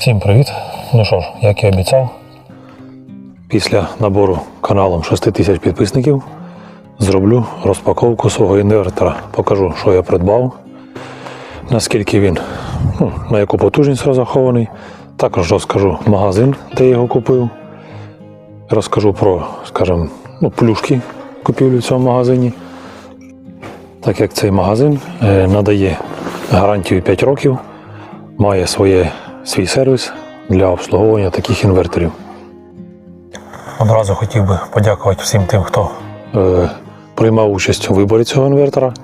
Всім привіт! Ну що ж, як і обіцяв, після набору каналом 6 тисяч підписників зроблю розпаковку свого інвертора. Покажу, що я придбав, наскільки він, ну, на яку потужність розрахований. Також розкажу магазин, де я його купив. Розкажу про, скажімо, ну, плюшки купівлі в цьому магазині. Так як цей магазин е, надає гарантію 5 років, має своє, свій сервіс для обслуговування таких інверторів. Одразу хотів би подякувати всім тим, хто е, приймав участь у виборі цього інвертора.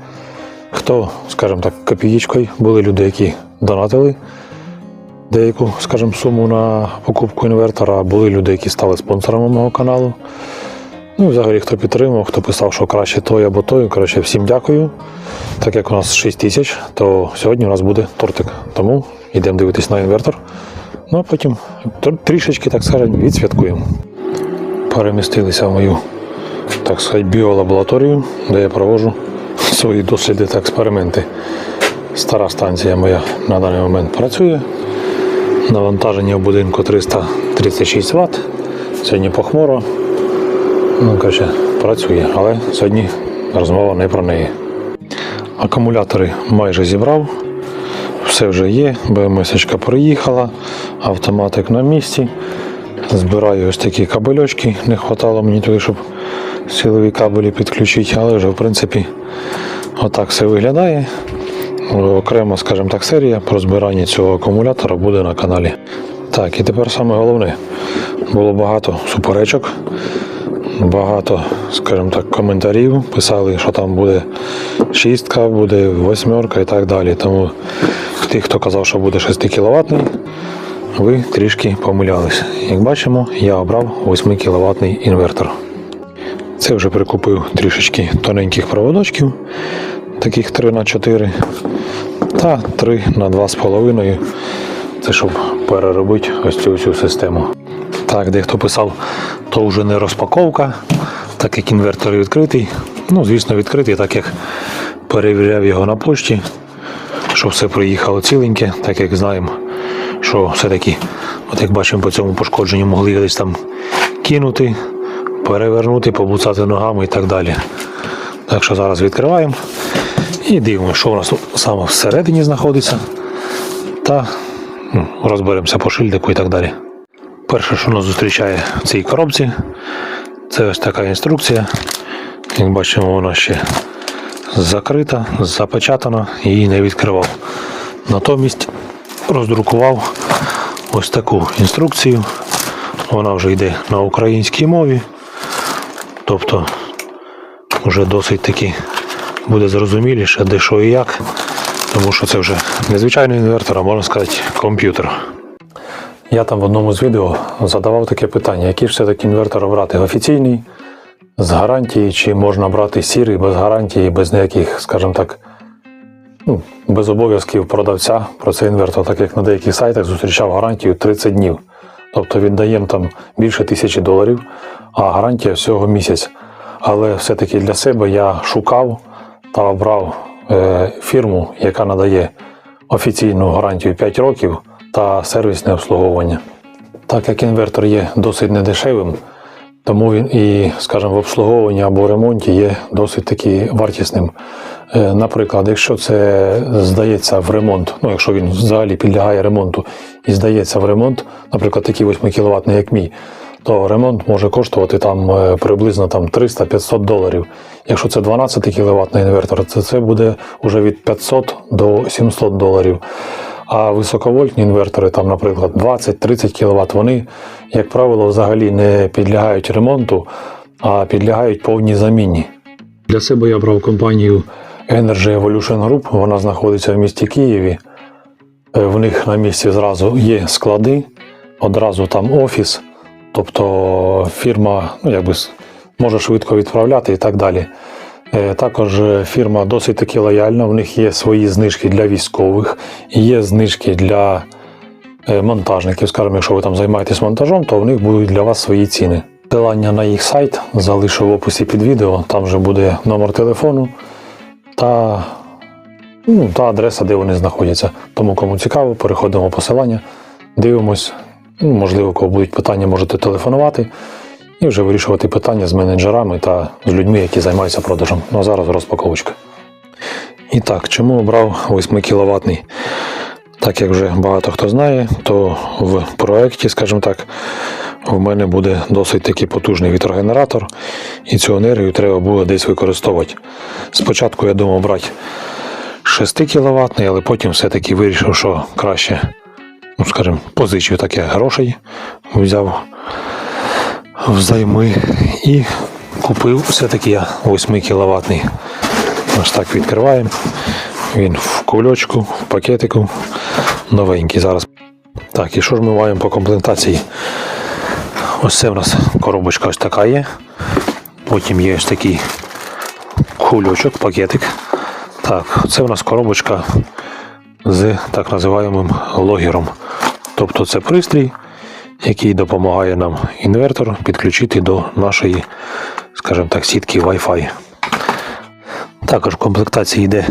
Хто, скажімо так, копієчкою були люди, які донатили деяку, скажімо, суму на покупку інвертора, були люди, які стали спонсорами мого каналу. Ну, взагалі, хто підтримав, хто писав, що краще той або той. Коротше, всім дякую. Так як у нас 6 тисяч, то сьогодні у нас буде тортик. Тому йдемо дивитись на інвертор. Ну а потім трішечки, так скажемо, відсвяткуємо. Перемістилися в мою, так сказати, біолабораторію, де я проводжу свої досліди та експерименти. Стара станція моя на даний момент працює. Навантаження в будинку 336 Вт. Сьогодні похмуро. Ну, коротше, працює, але сьогодні розмова не про неї. Акумулятори майже зібрав, все вже є, БМС приїхала, автоматик на місці. Збираю ось такі кабельочки, не вистачало мені туди, щоб силові кабелі підключити, але вже в принципі отак все виглядає. Окремо, скажімо так, серія про збирання цього акумулятора буде на каналі. Так, і тепер саме головне. Було багато суперечок, багато, скажімо так, коментарів. Писали, що там буде шістка, буде восьмерка і так далі. Тому ті, хто казав, що буде 6 кВт, ви трішки помилялись. Як бачимо, я обрав 8 кВт інвертор. Це вже прикупив трішечки тоненьких проводочків, таких 3 на 4 та 3 на 2,5. Це щоб переробити ось цю всю систему. Так, дехто писав, то вже не розпаковка, так як інвертор відкритий. Ну, звісно, відкритий, так як перевіряв його на пошті, що все приїхало ціленьке, так як знаємо, що все-таки, от як бачимо по цьому пошкодженню, могли десь там кинути, перевернути, побуцати ногами і так далі. Так що зараз відкриваємо і дивимося, що у нас саме всередині знаходиться. Та ну, розберемося по шильдику і так далі. Перше, що нас зустрічає в цій коробці, це ось така інструкція. Як бачимо, вона ще закрита, запечатана її не відкривав. Натомість роздрукував ось таку інструкцію. Вона вже йде на українській мові. Тобто вже досить таки буде зрозуміліше, де що і як. Тому що це вже незвичайний інвертор, а можна сказати, комп'ютер. Я там в одному з відео задавав таке питання, який ж все-таки інвертор брати офіційний, з гарантії, чи можна брати сірий без гарантії, без ніяких, скажімо так, ну, без обов'язків продавця про цей інвертор, так як на деяких сайтах зустрічав гарантію 30 днів. Тобто віддаємо там більше тисячі доларів, а гарантія всього місяць. Але все-таки для себе я шукав та обрав е, фірму, яка надає офіційну гарантію 5 років та сервісне обслуговування. Так як інвертор є досить недешевим, тому він і, скажімо, в обслуговуванні або ремонті є досить таки вартісним. Е, Наприклад, якщо це здається в ремонт, ну якщо він взагалі підлягає ремонту і здається в ремонт, наприклад, такий 8 кВт, як мій, то ремонт може коштувати там е, приблизно там 300-500 доларів. Якщо це 12 кВт інвертор, то це буде вже від 500 до 700 доларів. А високовольтні інвертори, там, наприклад, 20-30 кВт, вони, як правило, взагалі не підлягають ремонту, а підлягають повній заміні. Для себе я брав компанію Energy Evolution Group, вона знаходиться в місті Києві. Е, В них на місці зразу є склади, одразу там офіс, тобто фірма ну, якби, може швидко відправляти і так далі. Е, Також е, фірма досить таки лояльна, в них є свої знижки для військових, є знижки для е, монтажників. Скажімо, якщо ви там займаєтесь монтажом, то в них будуть для вас свої ціни. Посилання на їх сайт залишу в описі під відео, там вже буде номер телефону та, ну, та адреса, де вони знаходяться. Тому кому цікаво, переходимо посилання дивимось. Ну, можливо, кого будуть питання, можете телефонувати і вже вирішувати питання з менеджерами та з людьми, які займаються продажем. Ну а зараз розпаковочка. І так, чому обрав 8 кВт? Так як вже багато хто знає, то в проєкті, скажімо так, в мене буде досить таки потужний вітрогенератор, і цю енергію треба було десь використовувати. Спочатку я думав брати 6 кВт, але потім все-таки вирішив, що краще, ну скажімо, позичив таке грошей, взяв взайми і купив все-таки я 8 кВт. Ось так відкриваємо. Він в кульочку, в пакетику, новенький зараз. Так, і що ж ми маємо по комплектації? Ось це в нас коробочка ось така є. Потім є ось такий кульочок, пакетик. Так, це в нас коробочка з так називаємим логером. Тобто це пристрій, який допомагає нам інвертор підключити до нашої, скажімо так, сітки Wi-Fi. Також в комплектації йде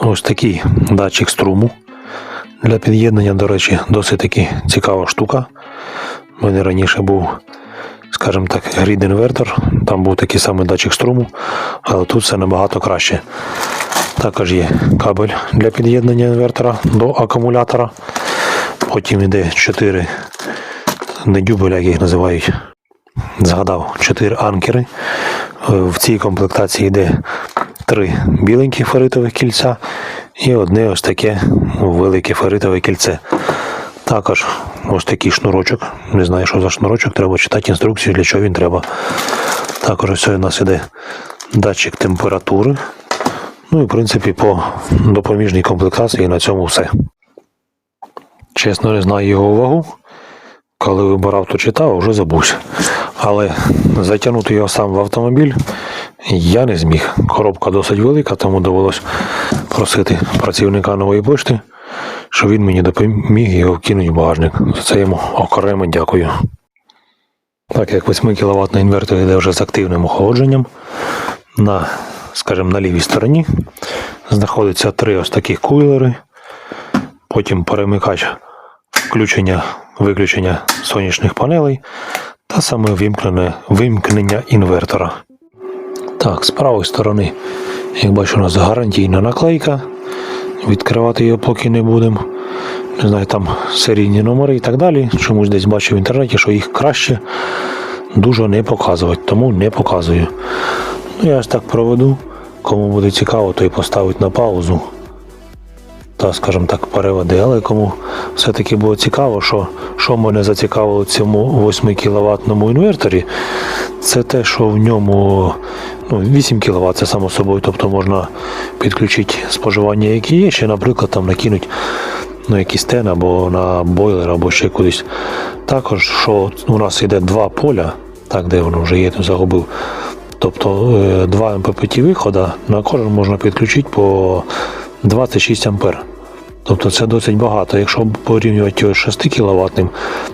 ось такий датчик струму. Для під'єднання, до речі, досить таки цікава штука. У мене раніше був, скажімо так, грід-інвертор, там був такий самий датчик струму, але тут все набагато краще. Також є кабель для під'єднання інвертора до акумулятора. Потім йде 4 не дюбеля, їх називають. Згадав 4 анкери. Е, В цій комплектації йде три біленьких феритових кільця і одне ось таке велике феритове кільце. Також ось такий шнурочок. Не знаю, що за шнурочок, треба читати інструкцію, для чого він треба. Також ось у нас іде датчик температури. Ну і в принципі по допоміжній комплектації на цьому все. Чесно, не знаю його вагу. Коли вибирав, то читав, вже забувся. Але затягнути його сам в автомобіль я не зміг. Коробка досить велика, тому довелось просити працівника нової пошти, щоб він мені допоміг його вкинути в багажник. За це йому окремо дякую. Так як 8 кВт інвертор йде вже з активним охолодженням, на, скажімо, на лівій стороні знаходиться три ось такі кулери, потім перемикач включення виключення сонячних панелей та саме вимкнене вимкнення інвертора. Так, з правої сторони, як бачу, у нас гарантійна наклейка. Відкривати її поки не будемо. Не знаю, там серійні номери і так далі. Чомусь десь бачив в інтернеті, що їх краще дуже не показувати, тому не показую. Ну, я ось так проведу. Кому буде цікаво, то і поставить на паузу та, скажімо так, переведи. Але кому все-таки було цікаво, що, що мене зацікавило в цьому 8 кВт інверторі, це те, що в ньому ну, 8 кВт, це само собою, тобто можна підключити споживання, які є, чи, наприклад, там накинути ну, якийсь тен або на бойлер, або ще кудись. Також, що у нас йде два поля, так, де воно вже є, то загубив. Тобто е, два МППТ вихода на кожен можна підключити по 26 ампер. Тобто це досить багато. Якщо порівнювати його з 6 кВт,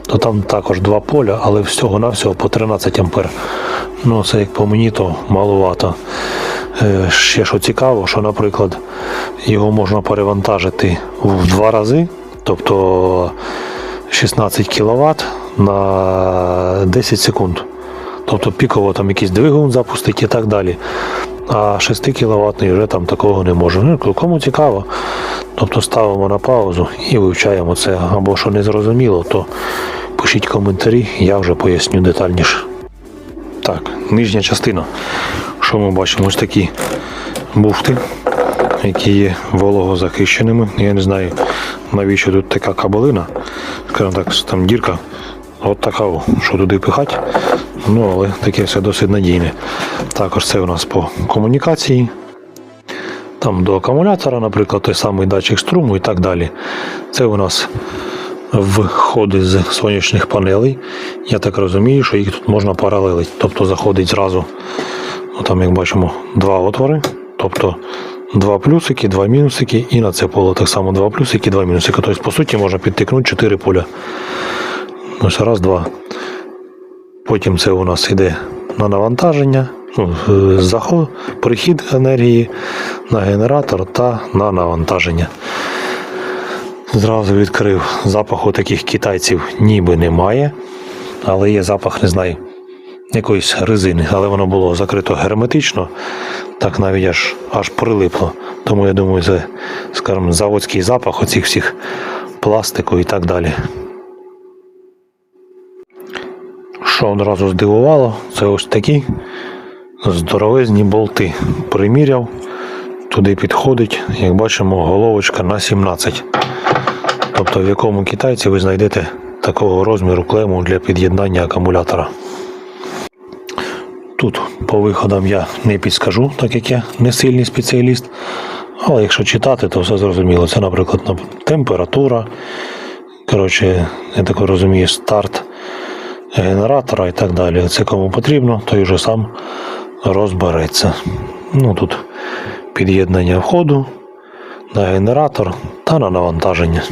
то там також два поля, але всього-навсього по 13 ампер. Ну, це як по мені, то маловато. Е, Ще що цікаво, що, наприклад, його можна перевантажити в два рази, тобто 16 кВт на 10 секунд. Тобто піково там якийсь двигун запустить і так далі. А 6 кВт вже там такого не може. Ну, кому цікаво, тобто ставимо на паузу і вивчаємо це. Або що не зрозуміло, то пишіть коментарі, я вже поясню детальніше. Так, нижня частина. Що ми бачимо? Ось такі буфти, які є вологозахищеними. Я не знаю, навіщо тут така кабелина. Скажімо так, там дірка. От така, що туди пихати. Ну, але таке все досить надійне. Також це у нас по комунікації. Там до акумулятора, наприклад, той самий датчик струму і так далі. Це у нас входи з сонячних панелей. Я так розумію, що їх тут можна паралелити. Тобто заходить зразу, ну, там, як бачимо, два отвори. Тобто два плюсики, два мінусики, і на це поле так само два плюсики, два мінусики. Тобто, по суті, можна підтикнути 4 поля. Ось раз, два. Потім це у нас йде на навантаження, ну, е, заход, прихід енергії на генератор та на навантаження. Зразу відкрив запаху таких китайців ніби немає, але є запах, не знаю, якоїсь резини, але воно було закрито герметично, так навіть аж, аж прилипло. Тому я думаю, це, скажімо, заводський запах оцих всіх пластику і так далі. Що одразу здивувало, це ось такі здоровезні болти. Приміряв, туди підходить, як бачимо, головочка на 17. Тобто в якому китайці ви знайдете такого розміру клему для під'єднання акумулятора. Тут по виходам я не підскажу, так як я не сильний спеціаліст. Але якщо читати, то все зрозуміло. Це, наприклад, температура. Коротше, я так розумію, старт генератора і так далі. Це кому потрібно, той вже сам розбереться. Ну тут під'єднання входу на генератор та на навантаження.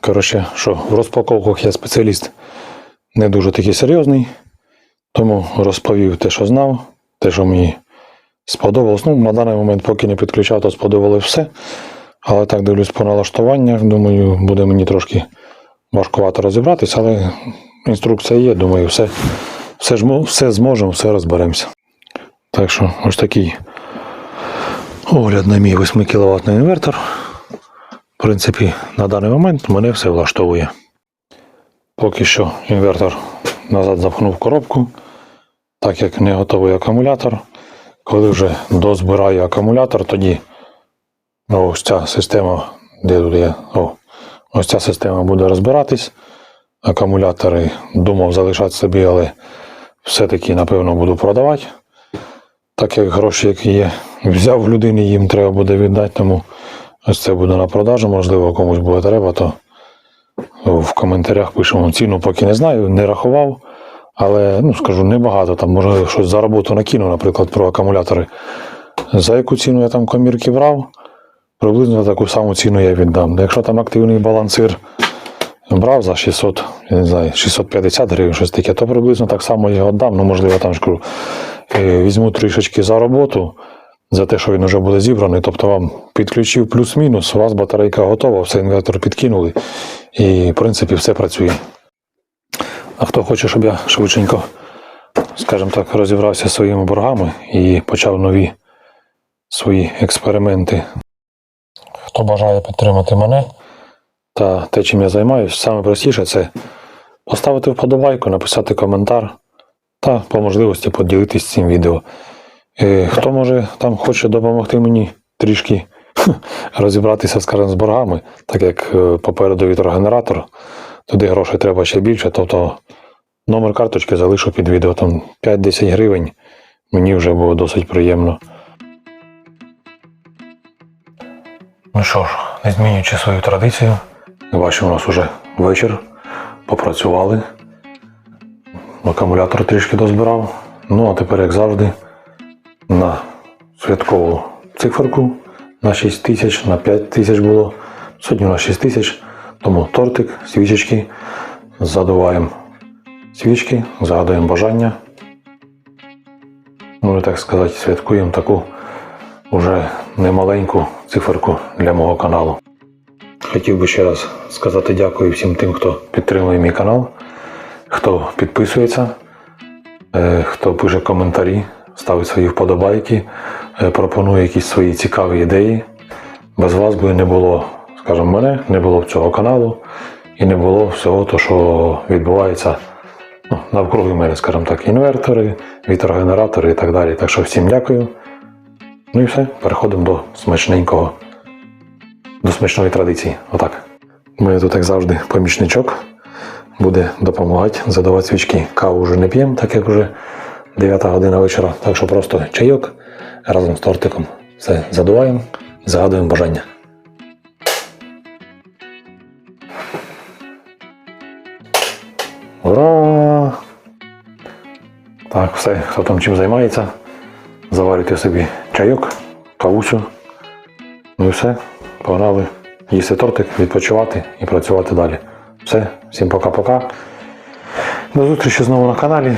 Коротше, що в розпаковках я спеціаліст не дуже такий серйозний, тому розповів те, що знав, те, що мені сподобалось. Ну, на даний момент, поки не підключав, то сподобалось все. Але так дивлюсь по налаштуваннях, думаю, буде мені трошки важкувато розібратись, але інструкція є, думаю, все, все, ж, все зможемо, все розберемося. Так що ось такий огляд на мій 8 кВт інвертор. В принципі, на даний момент мене все влаштовує. Поки що інвертор назад запхнув коробку, так як не готовий акумулятор. Коли вже дозбираю акумулятор, тоді ось ця система, де тут о, ось ця система буде розбиратись. Акумулятори думав залишати собі, але все-таки, напевно, буду продавати. Так як гроші, які є, взяв в людини, їм треба буде віддати, тому ось це буде на продажу, можливо, комусь буде треба, то в коментарях пишемо ціну, поки не знаю, не рахував. Але ну, скажу, небагато. Там, може, щось за роботу накину, наприклад, про акумулятори. За яку ціну я там комірки брав, приблизно таку саму ціну я віддам. Якщо там активний балансир брав за 600, я не знаю, 650 гривень, щось таке, то приблизно так само я віддам. Ну, можливо, там ж е, візьму трішечки за роботу, за те, що він вже буде зібраний. Тобто вам підключив плюс-мінус, у вас батарейка готова, все інвертор підкинули, і в принципі все працює. А хто хоче, щоб я швиденько, скажімо так, розібрався зі своїми боргами і почав нові свої експерименти. Хто бажає підтримати мене та те, чим я займаюся, саме простіше це поставити вподобайку, написати коментар та по можливості поділитись цим відео. Е, Хто може там хоче допомогти мені трішки розібратися, скажімо, з боргами, так як е, попереду вітрогенератор, туди грошей треба ще більше, тобто номер карточки залишу під відео, там 5-10 гривень, мені вже було досить приємно. Ну що ж, не змінюючи свою традицію, бачимо, у нас уже вечір, попрацювали. Акумулятор трішки дозбирав. Ну, а тепер, як завжди, на святкову циферку на 6 тисяч, на 5 тисяч було. Сьогодні у нас 6 тисяч, тому тортик, свічечки, задуваємо свічки, загадуємо бажання. Можна так сказати, святкуємо таку уже немаленьку циферку для мого каналу. Хотів би ще раз сказати дякую всім тим, хто підтримує мій канал, хто підписується, е, хто пише коментарі, ставить свої вподобайки, е, пропонує якісь свої цікаві ідеї. Без вас би не було, скажімо, мене, не було б цього каналу і не було всього того, що відбувається ну, навкруги мене, скажімо так, інвертори, вітрогенератори і так далі. Так що всім дякую. Ну і все, переходимо до смачненького, смачної традиції. Отак. Мене тут, як завжди, помічничок буде допомагати задавати свічки. Каву вже не п'ємо, так як вже 9 година вечора. Так що просто чайок разом з тортиком. Все, задуваємо, загадуємо бажання. Ура! Так, все, хто там чим займається, заварюйте собі чайок, кавусю. Ну і все, погнали їсти тортик, відпочивати і працювати далі. Все, всім пока-пока. До зустрічі знову на каналі.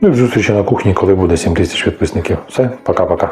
Ну і зустрічі на кухні, коли буде 7 тисяч підписників. Все, пока-пока.